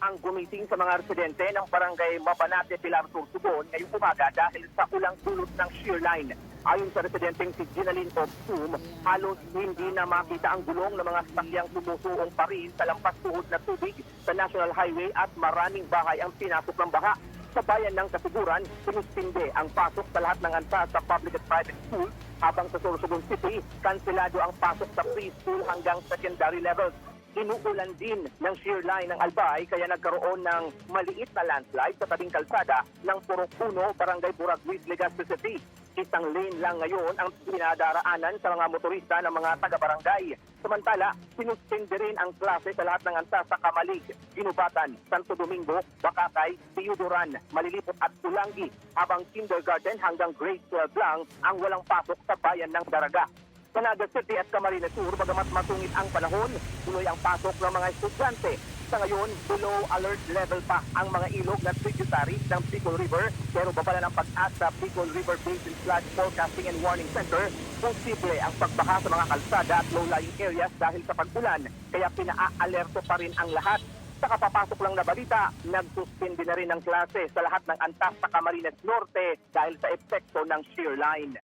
Ang gumising sa mga residente ng barangay Mabanate, Pilar Sur, Sugon ngayong umaga dahil sa ulang dulot ng shear line. Ayon sa residenteng si Ginaline Obsum, halos hindi na makita ang gulong ng mga sasakyang sumusuong pa rin sa lampas tuhod na tubig sa National Highway at maraming bahay ang pinasok ng baha. Sa bayan ng Kasiguran, sinuspinde ang pasok sa lahat ng antas sa public at private schools habang sa Sorsogon City, kansilado ang pasok sa preschool hanggang secondary levels. Inuulan din ng shear line ng Albay kaya nagkaroon ng maliit na landslide sa tabing kalsada ng Purok 1, Barangay Buraguis, Legazpi City. Isang lane lang ngayon ang pinadaraanan sa mga motorista ng mga taga-barangay. Samantala, sinuspende rin ang klase sa lahat ng antas sa Kamalig, Ginubatan, Santo Domingo, Bakakay, Tiyuduran, Malilipot at Tulangi habang kindergarten hanggang grade 12 lang ang walang pasok sa bayan ng Daraga. Sa Naga City at Camarines Sur, bagamat masungit ang panahon, tuloy ang pasok ng mga estudyante. Sa ngayon, below alert level pa ang mga ilog na tributaries ng Bicol River, pero babala ng pag-asa Bicol River Basin Flood Forecasting and Warning Center, posible ang pagbaha sa mga kalsada at low-lying areas dahil sa pag-ulan, kaya pinaa-alerto pa rin ang lahat. Sa kapapasok lang na balita, nagsuspindi na rin ng klase sa lahat ng antas sa Camarines Norte dahil sa epekto ng shear line.